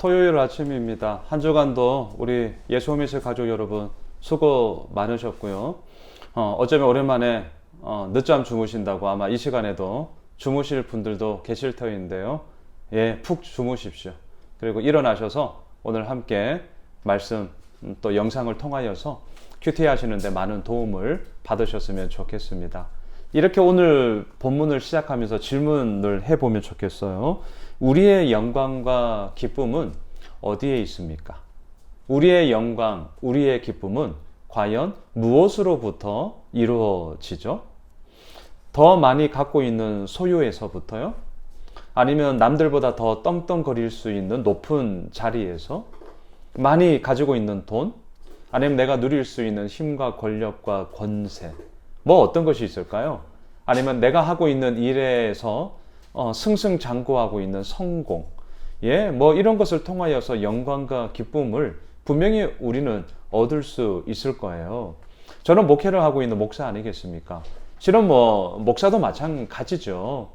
토요일 아침입니다. 한 주간도 우리 예수미실 가족 여러분 수고 많으셨고요. 어, 어쩌면 오랜만에 어, 늦잠 주무신다고 아마 이 시간에도 주무실 분들도 계실 터인데요. 예, 푹 주무십시오. 그리고 일어나셔서 오늘 함께 말씀 음, 또 영상을 통하여서 큐티 하시는데 많은 도움을 받으셨으면 좋겠습니다. 이렇게 오늘 본문을 시작하면서 질문을 해보면 좋겠어요. 우리의 영광과 기쁨은 어디에 있습니까? 우리의 영광, 우리의 기쁨은 과연 무엇으로부터 이루어지죠? 더 많이 갖고 있는 소유에서부터요? 아니면 남들보다 더 떵떵거릴 수 있는 높은 자리에서? 많이 가지고 있는 돈? 아니면 내가 누릴 수 있는 힘과 권력과 권세? 뭐 어떤 것이 있을까요? 아니면 내가 하고 있는 일에서 어, 승승장구하고 있는 성공, 예, 뭐 이런 것을 통하여서 영광과 기쁨을 분명히 우리는 얻을 수 있을 거예요. 저는 목회를 하고 있는 목사 아니겠습니까? 실은 뭐 목사도 마찬가지죠.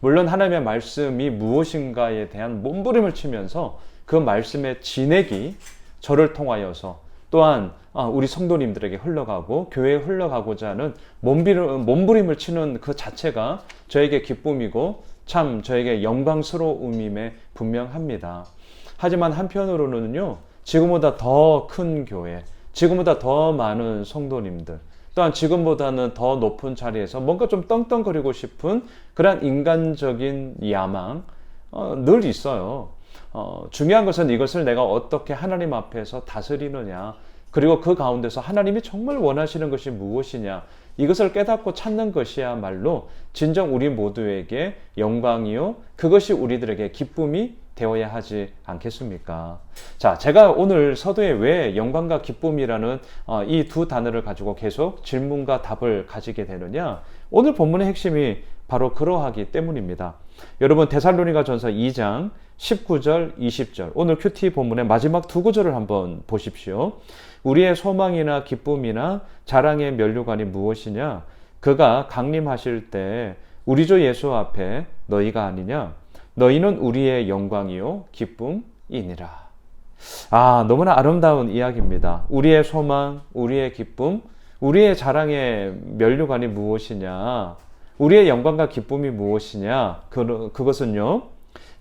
물론 하나님의 말씀이 무엇인가에 대한 몸부림을 치면서 그 말씀의 진액이 저를 통하여서 또한 아, 우리 성도님들에게 흘러가고 교회에 흘러가고자 하는 몸부림을 치는 그 자체가 저에게 기쁨이고 참 저에게 영광스러움임에 분명합니다. 하지만 한편으로는요, 지금보다 더 큰 교회, 지금보다 더 많은 성도님들, 또한 지금보다는 더 높은 자리에서 뭔가 좀 떵떵거리고 싶은 그런 인간적인 야망 어, 늘 있어요. 어, 중요한 것은 이것을 내가 어떻게 하나님 앞에서 다스리느냐, 그리고 그 가운데서 하나님이 정말 원하시는 것이 무엇이냐, 이것을 깨닫고 찾는 것이야말로 진정 우리 모두에게 영광이요. 그것이 우리들에게 기쁨이 되어야 하지 않겠습니까? 자, 제가 오늘 서두에 왜 영광과 기쁨이라는 어, 이두 단어를 가지고 계속 질문과 답을 가지게 되느냐? 오늘 본문의 핵심이 바로 그러하기 때문입니다. 여러분 데살로니가 전서 2장 19절, 20절. 오늘 큐티 본문의 마지막 두 구절을 한번 보십시오. 우리의 소망이나 기쁨이나 자랑의 면류관이 무엇이냐? 그가 강림하실 때 우리 주 예수 앞에 너희가 아니냐? 너희는 우리의 영광이요 기쁨이니라. 아, 너무나 아름다운 이야기입니다. 우리의 소망, 우리의 기쁨, 우리의 자랑의 면류관이 무엇이냐? 우리의 영광과 기쁨이 무엇이냐? 그, 그것은요.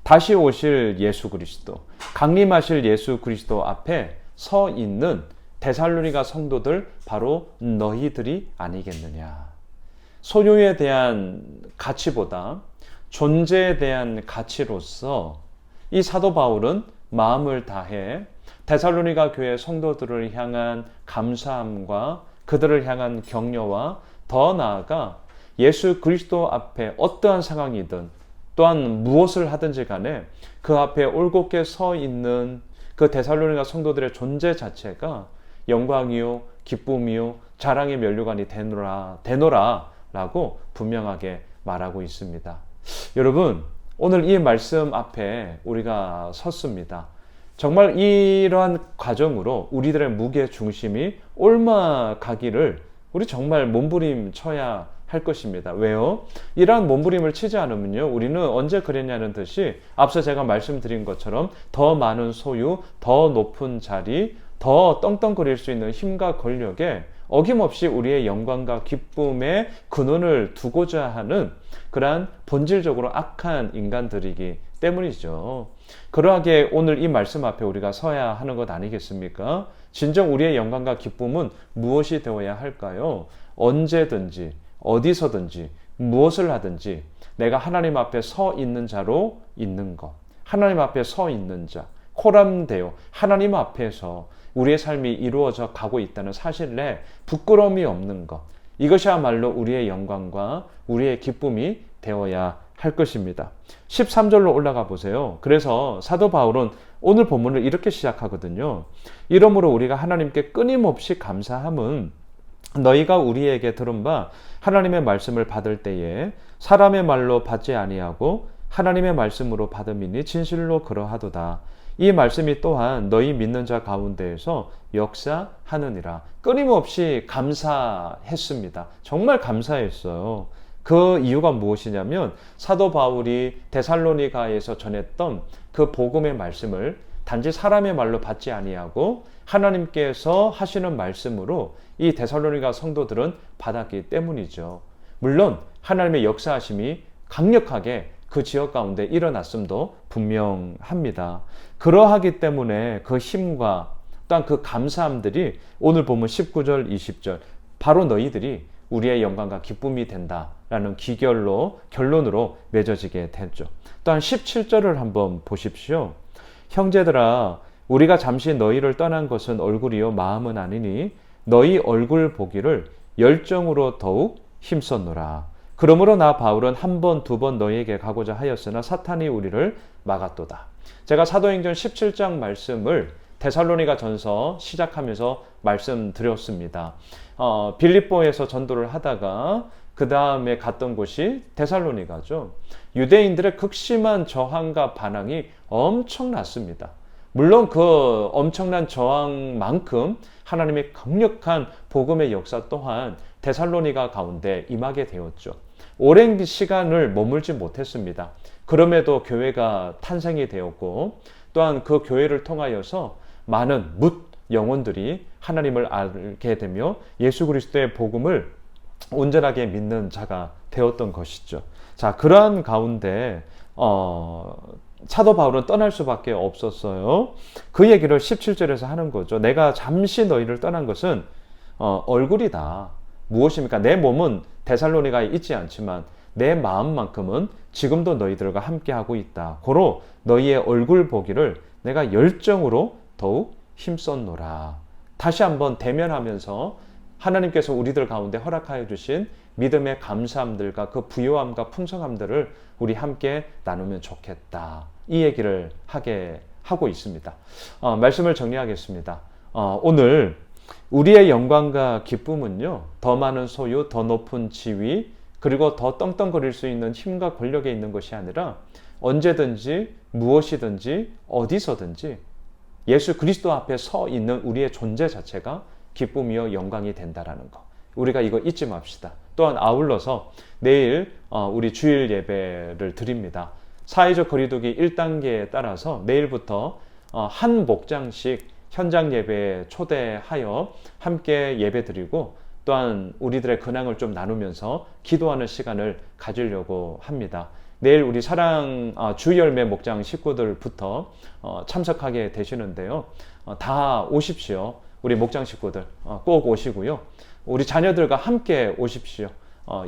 다시 오실 예수 그리스도, 강림하실 예수 그리스도 앞에 서 있는 데살로니가 성도들 바로 너희들이 아니겠느냐. 소유에 대한 가치보다 존재에 대한 가치로서 이 사도 바울은 마음을 다해 데살로니가 교회 성도들을 향한 감사함과 그들을 향한 격려와 더 나아가 예수 그리스도 앞에 어떠한 상황이든 또한 무엇을 하든지 간에 그 앞에 올곧게 서 있는 그 데살로니가 성도들의 존재 자체가 영광이요 기쁨이요 자랑의 면류관이 되노라 되노라라고 분명하게 말하고 있습니다. 여러분 오늘 이 말씀 앞에 우리가 섰습니다. 정말 이러한 과정으로 우리들의 무게 중심이 옮아가기를 우리 정말 몸부림 쳐야 할 것입니다. 왜요? 이러한 몸부림을 치지 않으면요, 우리는 언제 그랬냐는 듯이 앞서 제가 말씀드린 것처럼 더 많은 소유, 더 높은 자리, 더 떵떵거릴 수 있는 힘과 권력에 어김없이 우리의 영광과 기쁨의 근원을 두고자 하는 그러한 본질적으로 악한 인간들이기 때문이죠. 그러하게 오늘 이 말씀 앞에 우리가 서야 하는 것 아니겠습니까? 진정 우리의 영광과 기쁨은 무엇이 되어야 할까요? 언제든지, 어디서든지, 무엇을 하든지 내가 하나님 앞에 서 있는 자로 있는 것. 하나님 앞에 서 있는 자. 코람되어 하나님 앞에서 우리의 삶이 이루어져 가고 있다는 사실에 부끄러움이 없는 것. 이것이야말로 우리의 영광과 우리의 기쁨이 되어야 할 것입니다. 13절로 올라가 보세요. 그래서 사도 바울은 오늘 본문을 이렇게 시작하거든요. 이러므로 우리가 하나님께 끊임없이 감사함은 너희가 우리에게 들은 바 하나님의 말씀을 받을 때에 사람의 말로 받지 아니하고 하나님의 말씀으로 받음이니 진실로 그러하도다. 이 말씀이 또한 너희 믿는 자 가운데에서 역사하느니라. 끊임없이 감사했습니다. 정말 감사했어요. 그 이유가 무엇이냐면 사도 바울이 데살로니가에서 전했던 그 복음의 말씀을 단지 사람의 말로 받지 아니하고 하나님께서 하시는 말씀으로 이 데살로니가 성도들은 받았기 때문이죠. 물론 하나님의 역사하심이 강력하게 그 지역 가운데 일어났음도 분명합니다. 그러하기 때문에 그 힘과 또한 그 감사함들이 오늘 보면 19절, 20절 바로 너희들이 우리의 영광과 기쁨이 된다라는 기결로 결론으로 맺어지게 됐죠. 또한 17절을 한번 보십시오. 형제들아 우리가 잠시 너희를 떠난 것은 얼굴이요 마음은 아니니 너희 얼굴 보기를 열정으로 더욱 힘썼노라. 그러므로 나 바울은 한 번, 두 번 너희에게 가고자 하였으나 사탄이 우리를 막았도다. 제가 사도행전 17장 말씀을 데살로니가 전서 시작하면서 말씀드렸습니다. 어, 빌립보에서 전도를 하다가 그 다음에 갔던 곳이 데살로니가죠. 유대인들의 극심한 저항과 반항이 엄청났습니다. 물론 그 엄청난 저항만큼 하나님의 강력한 복음의 역사 또한 데살로니가 가운데 임하게 되었죠. 오랜 시간을 머물지 못했습니다. 그럼에도 교회가 탄생이 되었고 또한 그 교회를 통하여서 많은 묻 영혼들이 하나님을 알게 되며 예수 그리스도의 복음을 온전하게 믿는 자가 되었던 것이죠. 자, 그러한 가운데 어, 사도 바울은 떠날 수밖에 없었어요. 그 얘기를 17절에서 하는 거죠. 내가 잠시 너희를 떠난 것은 어, 얼굴이다. 무엇입니까? 내 몸은 데살로니가에 있지 않지만 내 마음만큼은 지금도 너희들과 함께하고 있다. 고로 너희의 얼굴 보기를 내가 열정으로 더욱 힘썼노라. 다시 한번 대면하면서 하나님께서 우리들 가운데 허락하여 주신 믿음의 감사함들과 그 부요함과 풍성함들을 우리 함께 나누면 좋겠다. 이 얘기를 하게 하고 있습니다. 어, 말씀을 정리하겠습니다. 어, 오늘 우리의 영광과 기쁨은요, 더 많은 소유, 더 높은 지위, 그리고 더 떵떵거릴 수 있는 힘과 권력에 있는 것이 아니라 언제든지 무엇이든지 어디서든지 예수 그리스도 앞에 서 있는 우리의 존재 자체가 기쁨이요 영광이 된다라는 거. 우리가 이거 잊지 맙시다. 또한 아울러서 내일 어, 우리 주일 예배를 드립니다. 사회적 거리두기 1단계에 따라서 내일부터 어, 한 목장씩 현장 예배에 초대하여 함께 예배 드리고 또한 우리들의 근황을 좀 나누면서 기도하는 시간을 가지려고 합니다. 내일 우리 사랑 아, 주열매 목장 식구들부터 어, 참석하게 되시는데요. 다 오십시오. 우리 목장 식구들 꼭 오시고요. 우리 자녀들과 함께 오십시오.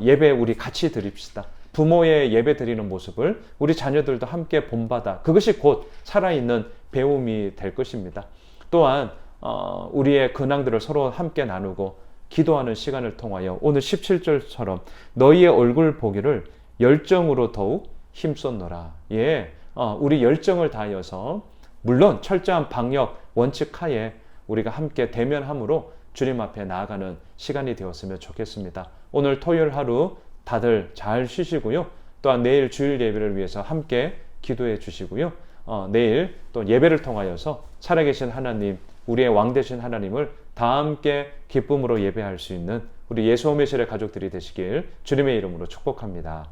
예배 우리 같이 드립시다. 부모의 예배 드리는 모습을 우리 자녀들도 함께 본받아 그것이 곧 살아있는 배움이 될 것입니다. 또한 어, 우리의 근황들을 서로 함께 나누고 기도하는 시간을 통하여 오늘 17절처럼 너희의 얼굴 보기를 열정으로 더욱 힘썼노라. 예, 어, 우리 열정을 다하여서 물론 철저한 방역 원칙 하에 우리가 함께 대면함으로 주님 앞에 나아가는 시간이 되었으면 좋겠습니다. 오늘 토요일 하루 다들 잘 쉬시고요. 또한 내일 주일 예배를 위해서 함께 기도해 주시고요. 어, 내일 또 예배를 통하여서 살아계신 하나님, 우리의 왕 되신 하나님을 다 함께 기쁨으로 예배할 수 있는 우리 예수 오메실의 가족들이 되시길 주님의 이름으로 축복합니다.